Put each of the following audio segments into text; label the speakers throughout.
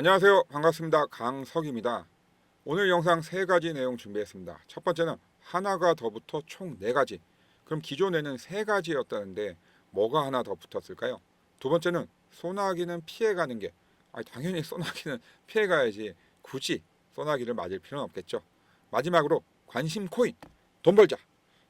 Speaker 1: 안녕하세요. 반갑습니다. 강석입니다. 오늘 영상 세 가지 내용 준비했습니다. 첫 번째는 하나가 더 붙어 총 네 가지. 그럼 기존에는 세 가지였다는데 뭐가 하나 더 붙었을까요? 두 번째는 소나기는 피해가는 게 아니, 당연히 소나기는 피해가야지 굳이 소나기를 맞을 필요는 없겠죠. 마지막으로 관심 코인 돈 벌자.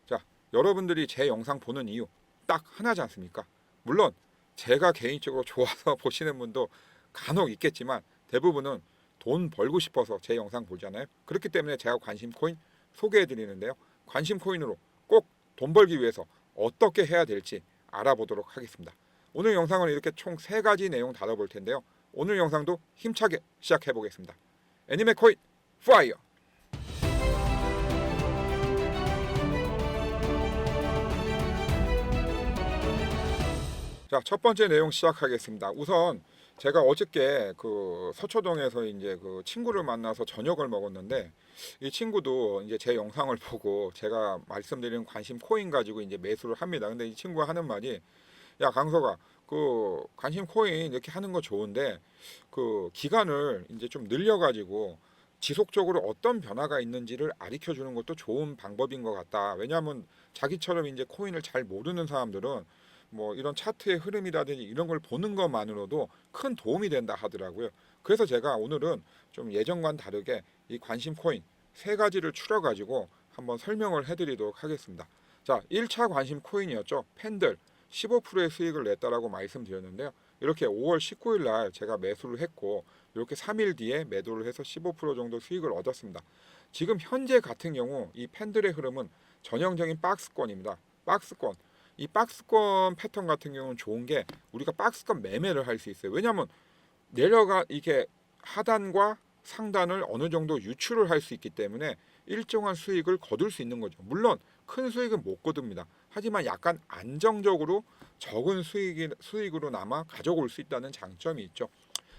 Speaker 1: 자, 여러분들이 제 영상 보는 이유 딱 하나지 않습니까? 물론 제가 개인적으로 좋아서 보시는 분도 간혹 있겠지만 대부분은 돈 벌고 싶어서 제 영상 보잖아요. 그렇기 때문에 제가 관심 코인 소개해 드리는데요. 관심 코인으로 꼭 돈 벌기 위해서 어떻게 해야 될지 알아보도록 하겠습니다. 오늘 영상은 이렇게 총세 가지 내용 다뤄볼 텐데요. 오늘 영상도 힘차게 시작해 보겠습니다. 애니메 코인 파이어. 자, 첫 번째 내용 시작하겠습니다. 우선 제가 어저께 그 서초동에서 이제 그 친구를 만나서 저녁을 먹었는데 이 친구도 이제 제 영상을 보고 제가 말씀드린 관심 코인 가지고 이제 매수를 합니다. 근데 이 친구가 하는 말이 야 강서가 그 관심 코인 이렇게 하는 거 좋은데 그 기간을 이제 좀 늘려 가지고 지속적으로 어떤 변화가 있는지를 알려 주는 것도 좋은 방법인 것 같다. 왜냐하면 자기처럼 이제 코인을 잘 모르는 사람들은 뭐 이런 차트의 흐름이라든지 이런 걸 보는 것만으로도 큰 도움이 된다 하더라고요. 그래서 제가 오늘은 좀 예전과는 다르게 이 관심 코인 세 가지를 추려 가지고 한번 설명을 해 드리도록 하겠습니다. 자, 1차 관심 코인이었죠. 팬들 15%의 수익을 냈다라고 말씀드렸는데요. 이렇게 5월 19일 날 제가 매수를 했고 이렇게 3일 뒤에 매도를 해서 15% 정도 수익을 얻었습니다. 지금 현재 같은 경우 이 팬들의 흐름은 전형적인 박스권입니다. 박스권. 이 박스권 패턴 같은 경우는 좋은 게 우리가 박스권 매매를 할 수 있어요. 왜냐하면 내려가 이게 하단과 상단을 어느 정도 유출을 할 수 있기 때문에 일정한 수익을 거둘 수 있는 거죠. 물론 큰 수익은 못 거둡니다. 하지만 약간 안정적으로 적은 수익이 수익으로 남아 가져올 수 있다는 장점이 있죠.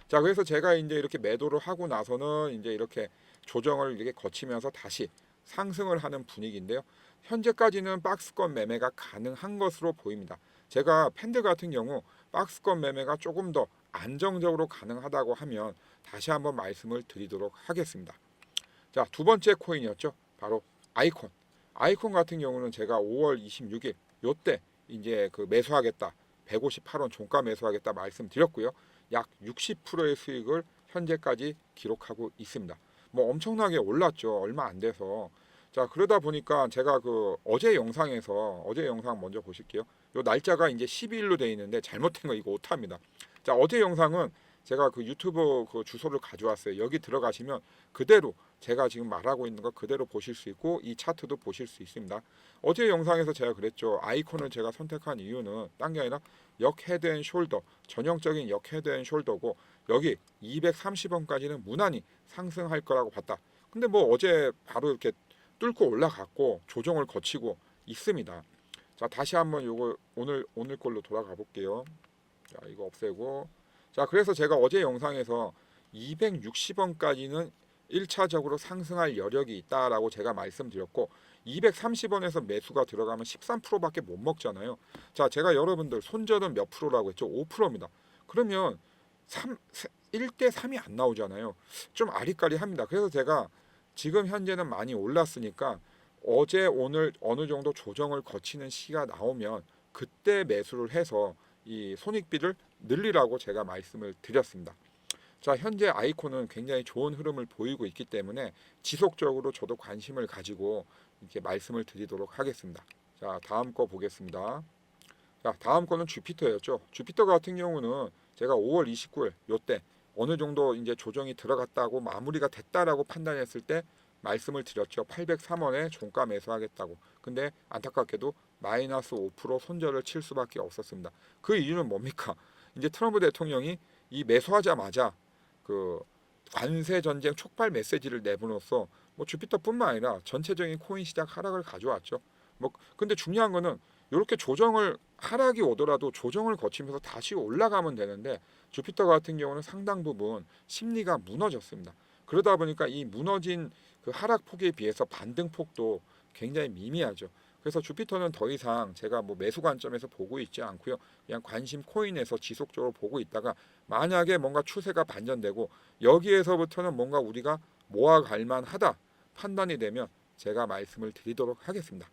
Speaker 1: 자, 그래서 제가 이제 이렇게 매도를 하고 나서는 이제 이렇게 조정을 이렇게 거치면서 다시 상승을 하는 분위기인데요. 현재까지는 박스권 매매가 가능한 것으로 보입니다. 제가 팬들 같은 경우 박스권 매매가 조금 더 안정적으로 가능하다고 하면 다시 한번 말씀을 드리도록 하겠습니다. 자, 두 번째 코인이었죠. 바로 아이콘. 아이콘 같은 경우는 제가 5월 26일 요때 이제 그 매수하겠다. 158원 종가 매수하겠다 말씀드렸고요. 약 60%의 수익을 현재까지 기록하고 있습니다. 뭐 엄청나게 올랐죠. 얼마 안 돼서. 자, 그러다 보니까 제가 그 어제 영상에서 어제 영상 먼저 보실게요. 요 날짜가 이제 12일로 돼 있는데 잘못된 거 이거 오타입니다. 자, 어제 영상은 제가 그 유튜브 그 주소를 가져왔어요. 여기 들어가시면 그대로 제가 지금 말하고 있는 거 그대로 보실 수 있고 이 차트도 보실 수 있습니다. 어제 영상에서 제가 그랬죠. 아이콘을 제가 선택한 이유는 딴 게 아니라 역 헤드 앤 숄더 전형적인 역 헤드 앤 숄더고 여기 230원까지는 무난히 상승할 거라고 봤다. 근데 뭐 어제 바로 이렇게 뚫고 올라갔고 조정을 거치고 있습니다. 자 다시 한번 요거 오늘 오늘 걸로 돌아가 볼게요. 자 이거 없애고 자 그래서 제가 어제 영상에서 260원까지는 1차적으로 상승할 여력이 있다라고 제가 말씀드렸고 230원에서 매수가 들어가면 13%밖에 못 먹잖아요. 자, 제가 여러분들 손절은 몇 프로라고 했죠? 5%입니다. 그러면 3 1대 3이 안 나오잖아요. 좀 아리까리합니다. 그래서 제가 지금 현재는 많이 올랐으니까 어제 오늘 어느 정도 조정을 거치는 시가 나오면 그때 매수를 해서 이 손익비를 늘리라고 제가 말씀을 드렸습니다. 자, 현재 아이콘은 굉장히 좋은 흐름을 보이고 있기 때문에 지속적으로 저도 관심을 가지고 이렇게 말씀을 드리도록 하겠습니다. 자, 다음 거 보겠습니다. 자, 다음 거는 주피터였죠. 주피터 같은 경우는 제가 5월 29일 요때 어느 정도 이제 조정이 들어갔다고 마무리가 됐다라고 판단했을 때 말씀을 드렸죠. 803원에 종가 매수하겠다고. 근데 안타깝게도 마이너스 5% 손절을 칠 수밖에 없었습니다. 그 이유는 뭡니까? 이제 트럼프 대통령이 이 매수하자마자 그 관세 전쟁 촉발 메시지를 내분으로써 뭐 주피터뿐만 아니라 전체적인 코인 시장 하락을 가져왔죠. 뭐 근데 중요한 거는 이렇게 조정을 하락이 오더라도 조정을 거치면서 다시 올라가면 되는데 주피터 같은 경우는 상당 부분 심리가 무너졌습니다. 그러다 보니까 이 무너진 그 하락 폭에 비해서 반등 폭도 굉장히 미미하죠. 그래서 주피터는 더 이상 제가 뭐 매수 관점에서 보고 있지 않고요. 그냥 관심 코인에서 지속적으로 보고 있다가 만약에 뭔가 추세가 반전되고 여기에서부터는 뭔가 우리가 모아갈 만하다 판단이 되면 제가 말씀을 드리도록 하겠습니다.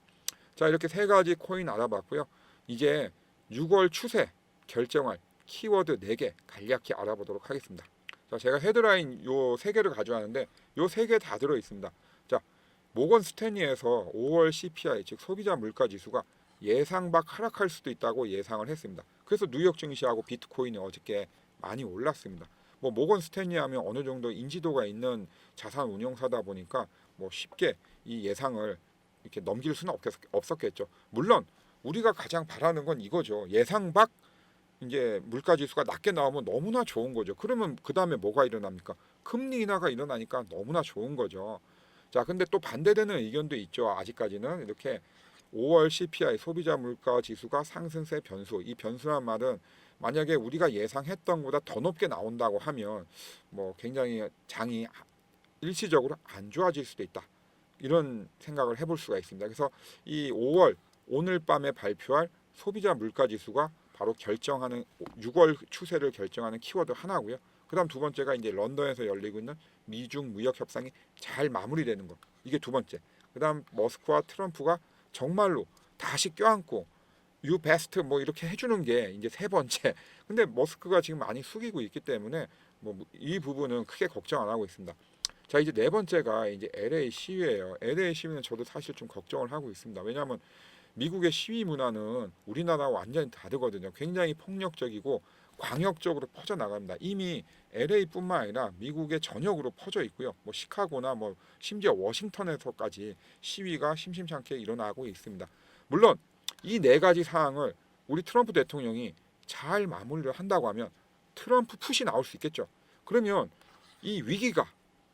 Speaker 1: 자 이렇게 세 가지 코인 알아봤고요. 이제 6월 추세 결정할 키워드 4개 간략히 알아보도록 하겠습니다. 자 제가 헤드라인 요 세 개를 가져왔는데 요 세 개 다 들어 있습니다. 자 모건 스탠리에서 5월 CPI 즉 소비자 물가 지수가 예상 밖 하락할 수도 있다고 예상을 했습니다. 그래서 뉴욕 증시하고 비트코인이 어저께 많이 올랐습니다. 뭐 모건 스탠리 하면 어느 정도 인지도가 있는 자산 운용사다 보니까 뭐 쉽게 이 예상을 이렇게 넘길 수는 없겠, 없었겠죠. 물론 우리가 가장 바라는 건 이거죠. 예상 밖 이제 물가 지수가 낮게 나오면 너무나 좋은 거죠. 그러면 그 다음에 뭐가 일어납니까? 금리 인하가 일어나니까 너무나 좋은 거죠. 자, 근데 또 반대되는 의견도 있죠. 아직까지는 이렇게 5월 CPI 소비자 물가 지수가 상승세 변수. 이 변수란 말은 만약에 우리가 예상했던 것보다 더 높게 나온다고 하면 뭐 굉장히 장이 일시적으로 안 좋아질 수도 있다. 이런 생각을 해볼 수가 있습니다. 그래서 이 5월 오늘 밤에 발표할 소비자 물가 지수가 바로 결정하는 6월 추세를 결정하는 키워드 하나고요. 그다음 두 번째가 이제 런던에서 열리고 있는 미중 무역 협상이 잘 마무리되는 것. 이게 두 번째. 그다음 머스크와 트럼프가 정말로 다시 껴안고 유 베스트 뭐 이렇게 해주는 게 이제 세 번째. 근데 머스크가 지금 많이 숙이고 있기 때문에 뭐 이 부분은 크게 걱정 안 하고 있습니다. 자 이제 네 번째가 이제 LA 시위예요. LA 시위는 저도 사실 좀 걱정을 하고 있습니다. 왜냐하면 미국의 시위 문화는 우리나라와 완전히 다르거든요. 굉장히 폭력적이고 광역적으로 퍼져 나갑니다. 이미 LA뿐만 아니라 미국의 전역으로 퍼져 있고요. 뭐 시카고나 뭐 심지어 워싱턴에서까지 시위가 심심찮게 일어나고 있습니다. 물론 이 네 가지 사항을 우리 트럼프 대통령이 잘 마무리를 한다고 하면 트럼프 풋이 나올 수 있겠죠. 그러면 이 위기가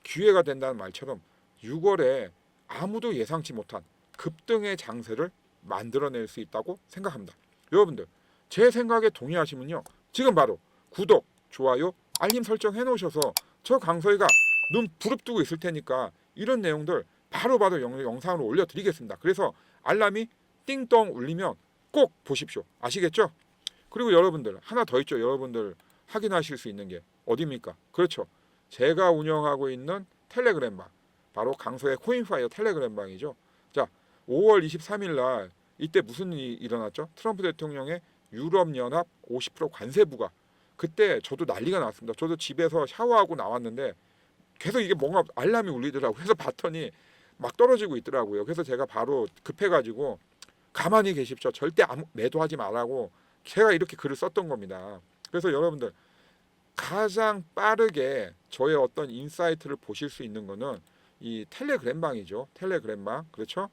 Speaker 1: 기회가 된다는 말처럼 6월에 아무도 예상치 못한 급등의 장세를 만들어낼 수 있다고 생각합니다. 여러분들 제 생각에 동의하시면요. 지금 바로 구독, 좋아요, 알림 설정 해놓으셔서 저 강서희가 눈 부릅뜨고 있을 테니까 이런 내용들 바로바로 영, 영상으로 올려드리겠습니다. 그래서 알람이 띵동 울리면 꼭 보십시오. 아시겠죠? 그리고 여러분들 하나 더 있죠. 여러분들 확인하실 수 있는 게 어디입니까? 그렇죠. 제가 운영하고 있는 텔레그램 방 바로 강서의 코인파이어 텔레그램 방이죠. 자, 5월 23일 날 이때 무슨 일이 일어났죠? 트럼프 대통령의 유럽 연합 50% 관세 부과 그때 저도 난리가 났습니다. 저도 집에서 샤워하고 나왔는데 계속 이게 뭔가 알람이 울리더라고요. 그래서 봤더니 막 떨어지고 있더라고요. 그래서 제가 바로 급해가지고 가만히 계십시오. 절대 아무 매도하지 말라고 제가 이렇게 글을 썼던 겁니다. 그래서 여러분들 가장 빠르게 저의 어떤 인사이트를 보실 수 있는 거는 이 텔레그램 방이죠. 텔레그램 방 그렇죠?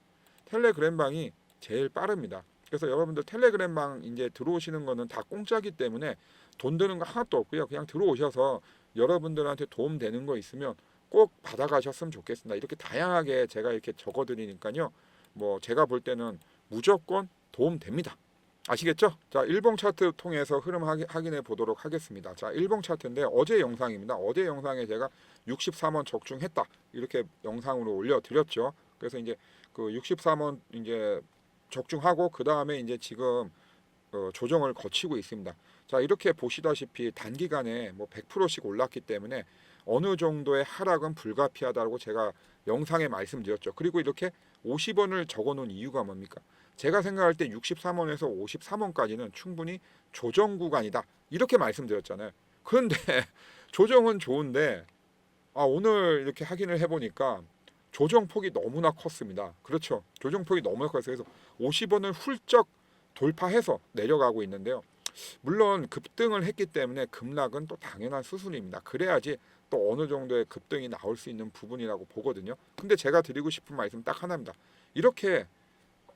Speaker 1: 텔레그램방이 제일 빠릅니다. 그래서 여러분들 텔레그램방 이제 들어오시는 거는 다 공짜기 때문에 돈 드는 거 하나도 없고요. 그냥 들어오셔서 여러분들한테 도움 되는 거 있으면 꼭 받아가셨으면 좋겠습니다. 이렇게 다양하게 제가 이렇게 적어드리니까요. 뭐 제가 볼 때는 무조건 도움 됩니다. 아시겠죠? 자, 일봉 차트 통해서 흐름 확인- 확인해 보도록 하겠습니다. 자, 일봉 차트인데 어제 영상입니다. 어제 영상에 제가 63원 적중했다. 이렇게 영상으로 올려 드렸죠. 그래서 이제 그 63원 이제 적중하고 그 다음에 이제 지금 어, 조정을 거치고 있습니다. 자 이렇게 보시다시피 단기간에 뭐 100%씩 올랐기 때문에 어느 정도의 하락은 불가피하다고 제가 영상에 말씀드렸죠. 그리고 이렇게 50원을 적어놓은 이유가 뭡니까? 제가 생각할 때 63원에서 53원까지는 충분히 조정 구간이다 이렇게 말씀드렸잖아요. 그런데 조정은 좋은데 아, 오늘 이렇게 확인을 해보니까 조정 폭이 너무나 컸습니다. 그렇죠. 조정 폭이 너무나 컸어요. 그래서 50원을 훌쩍 돌파해서 내려가고 있는데요. 물론 급등을 했기 때문에 급락은 또 당연한 수순입니다. 그래야지 또 어느 정도의 급등이 나올 수 있는 부분이라고 보거든요. 근데 제가 드리고 싶은 말씀 딱 하나입니다. 이렇게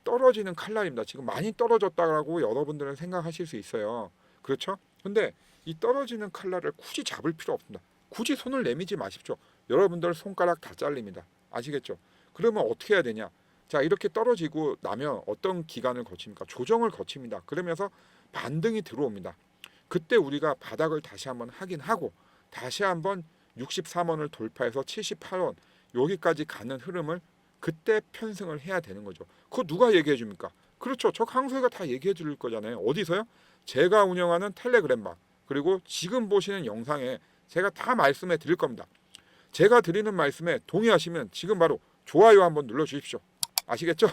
Speaker 1: 떨어지는 칼날입니다. 지금 많이 떨어졌다고 여러분들은 생각하실 수 있어요. 그렇죠? 근데 이 떨어지는 칼날을 굳이 잡을 필요 없습니다. 굳이 손을 내미지 마십시오. 여러분들 손가락 다 잘립니다. 아시겠죠? 그러면 어떻게 해야 되냐? 자, 이렇게 떨어지고 나면 어떤 기간을 거칩니까? 조정을 거칩니다. 그러면서 반등이 들어옵니다. 그때 우리가 바닥을 다시 한번 확인하고 다시 한번 63원을 돌파해서 78원 여기까지 가는 흐름을 그때 편승을 해야 되는 거죠. 그거 누가 얘기해 줍니까? 그렇죠. 저 강소희가 다 얘기해 줄 거잖아요. 어디서요? 제가 운영하는 텔레그램방 그리고 지금 보시는 영상에 제가 다 말씀해 드릴 겁니다. 제가 드리는 말씀에 동의하시면 지금 바로 좋아요 한번 눌러 주십시오. 아시겠죠?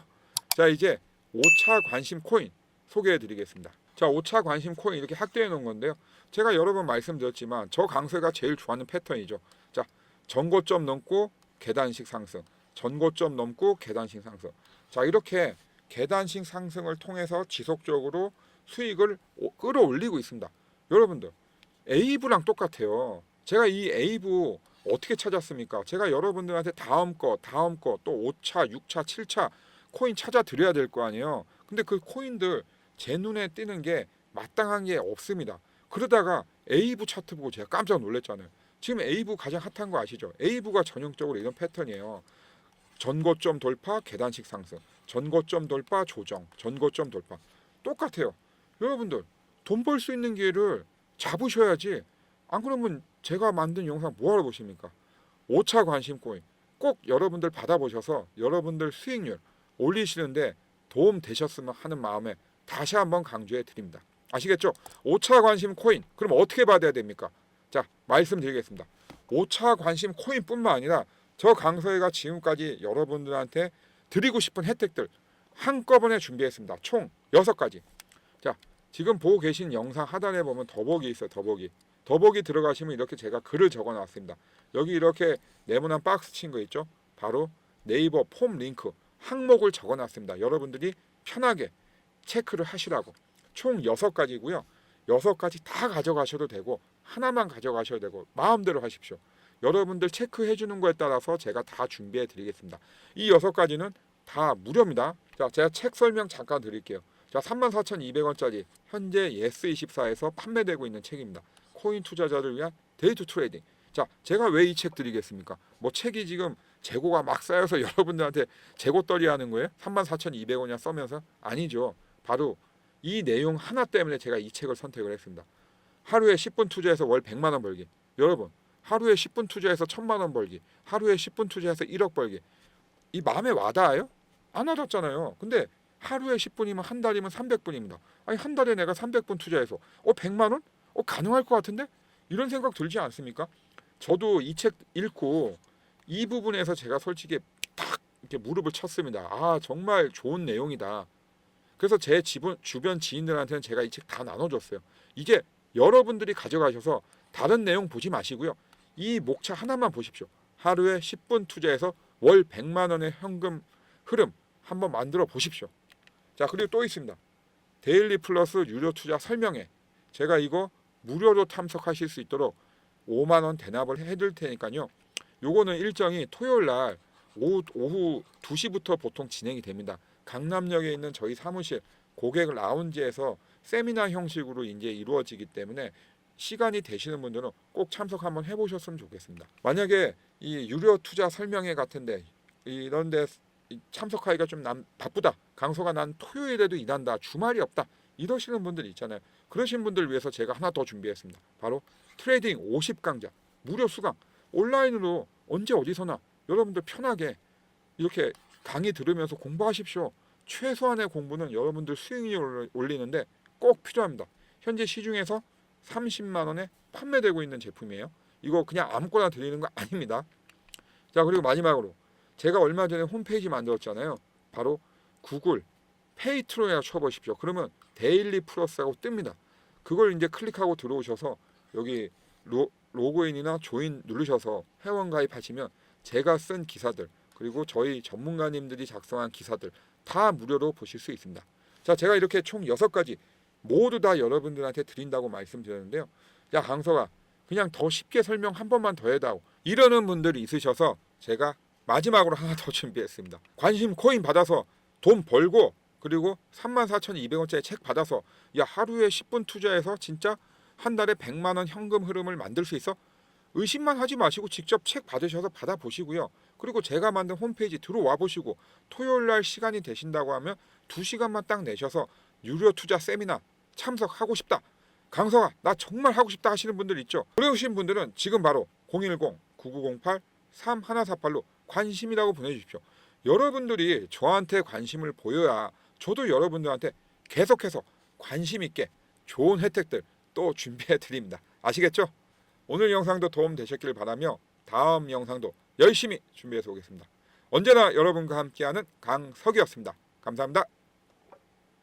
Speaker 1: 자, 이제 5차 관심 코인 소개해 드리겠습니다. 자, 5차 관심 코인 이렇게 확대해 놓은 건데요. 제가 여러 번 말씀드렸지만 저 강세가 제일 좋아하는 패턴이죠. 자, 전고점 넘고 계단식 상승, 전고점 넘고 계단식 상승. 자, 이렇게 계단식 상승을 통해서 지속적으로 수익을 오- 끌어올리고 있습니다. 여러분들, 에이브랑 똑같아요. 제가 이 에이브 어떻게 찾았습니까? 제가 여러분들한테 다음 거, 다음 거, 또 5차, 6차, 7차 코인 찾아 드려야 될 거 아니에요. 근데 그 코인들 제 눈에 띄는 게 마땅한 게 없습니다. 그러다가 에이브 차트 보고 제가 깜짝 놀랐잖아요. 지금 에이브 가장 핫한 거 아시죠? 에이브가 전형적으로 이런 패턴이에요. 전고점 돌파, 계단식 상승, 전고점 돌파, 조정, 전고점 돌파. 똑같아요. 여러분들 돈 벌 수 있는 기회를 잡으셔야지. 안 그러면 제가 만든 영상 뭐하러 보십니까? 5차 관심 코인 꼭 여러분들 받아보셔서 여러분들 수익률 올리시는데 도움 되셨으면 하는 마음에 다시 한번 강조해 드립니다. 아시겠죠? 5차 관심 코인 그럼 어떻게 받아야 됩니까? 자 말씀드리겠습니다. 5차 관심 코인뿐만 아니라 저 강서희가 지금까지 여러분들한테 드리고 싶은 혜택들 한꺼번에 준비했습니다. 총 6가지. 자 지금 보고 계신 영상 하단에 보면 더보기 있어요. 더보기. 더보기 들어가시면 이렇게 제가 글을 적어 놨습니다. 여기 이렇게 네모난 박스 친 거 있죠? 바로 네이버 폼 링크 항목을 적어 놨습니다. 여러분들이 편하게 체크를 하시라고. 총 여섯 가지고요. 여섯 가지 다 가져가셔도 되고 하나만 가져가셔도 되고 마음대로 하십시오. 여러분들 체크해 주는 거에 따라서 제가 다 준비해 드리겠습니다. 이 여섯 가지는 다 무료입니다. 자, 제가 책 설명 잠깐 드릴게요. 자, 34,200원짜리 현재 예스24에서 판매되고 있는 책입니다. 코인 투자자를 위한 데이트 트레이딩. 자, 제가 왜 이 책 드리겠습니까? 뭐 책이 지금 재고가 막 쌓여서 여러분들한테 재고 떨이 하는 거예요? 34,200원이나 써면서? 아니죠. 바로 이 내용 하나 때문에 제가 이 책을 선택을 했습니다. 하루에 10분 투자해서 월 100만 원 벌기. 여러분, 하루에 10분 투자해서 1000만 원 벌기. 하루에 10분 투자해서 1억 벌기. 이 마음에 와닿아요? 안 와닿잖아요. 근데 하루에 10분이면 한 달이면 300분입니다. 아니 한 달에 내가 300분 투자해서 어 100만 원? 어 가능할 것 같은데? 이런 생각 들지 않습니까? 저도 이 책 읽고 이 부분에서 제가 솔직히 딱 이렇게 무릎을 쳤습니다. 아 정말 좋은 내용이다. 그래서 제 지분, 주변 지인들한테는 제가 이 책 다 나눠줬어요. 이게 여러분들이 가져가셔서 다른 내용 보지 마시고요. 이 목차 하나만 보십시오. 하루에 10분 투자해서 월 100만 원의 현금 흐름 한번 만들어 보십시오. 자 그리고 또 있습니다. 데일리 플러스 유료 투자 설명회. 제가 이거 무료로 참석하실 수 있도록 5만 원 대납을 해드릴 테니까요. 요거는 일정이 토요일 날 오후, 오후 2시부터 보통 진행이 됩니다. 강남역에 있는 저희 사무실 고객 라운지에서 세미나 형식으로 이제 이루어지기 때문에 시간이 되시는 분들은 꼭 참석 한번 해보셨으면 좋겠습니다. 만약에 이 유료 투자 설명회 같은데 이런데 참석하기가 좀난 바쁘다. 강소가 난 토요일에도 일한다. 주말이 없다. 이러시는 분들 있잖아요. 그러신 분들 위해서 제가 하나 더 준비했습니다. 바로 트레이딩 50강좌 무료 수강 온라인으로 언제 어디서나 여러분들 편하게 이렇게 강의 들으면서 공부하십시오. 최소한의 공부는 여러분들 수익률을 올리는데 꼭 필요합니다. 현재 시중에서 30만 원에 판매되고 있는 제품이에요. 이거 그냥 아무거나 드리는 거 아닙니다. 자 그리고 마지막으로 제가 얼마 전에 홈페이지 만들었잖아요. 바로 구글 페이트로야 쳐보십시오. 그러면 데일리 플러스하고 뜹니다. 그걸 이제 클릭하고 들어오셔서 여기 로, 로그인이나 조인 누르셔서 회원 가입하시면 제가 쓴 기사들 그리고 저희 전문가님들이 작성한 기사들 다 무료로 보실 수 있습니다. 자, 제가 이렇게 총 여섯 가지 모두 다 여러분들한테 드린다고 말씀드렸는데요. 야, 강서가 그냥 더 쉽게 설명 한 번만 더 해다오. 이러는 분들이 있으셔서 제가 마지막으로 하나 더 준비했습니다. 관심 코인 받아서 돈 벌고 그리고 34,200원짜리 책 받아서 야 하루에 10분 투자해서 진짜 한 달에 100만 원 현금 흐름을 만들 수 있어? 의심만 하지 마시고 직접 책 받으셔서 받아 보시고요. 그리고 제가 만든 홈페이지 들어와 보시고 토요일 날 시간이 되신다고 하면 2시간만 딱 내셔서 유료 투자 세미나 참석하고 싶다. 강성아, 나 정말 하고 싶다 하시는 분들 있죠. 그러신 분들은 지금 바로 010-9908-3148로 관심이라고 보내주십시오. 여러분들이 저한테 관심을 보여야 저도 여러분들한테 계속해서 관심 있게 좋은 혜택들 또 준비해 드립니다. 아시겠죠? 오늘 영상도 도움 되셨길 바라며 다음 영상도 열심히 준비해서 오겠습니다. 언제나 여러분과 함께하는 강석이었습니다. 감사합니다.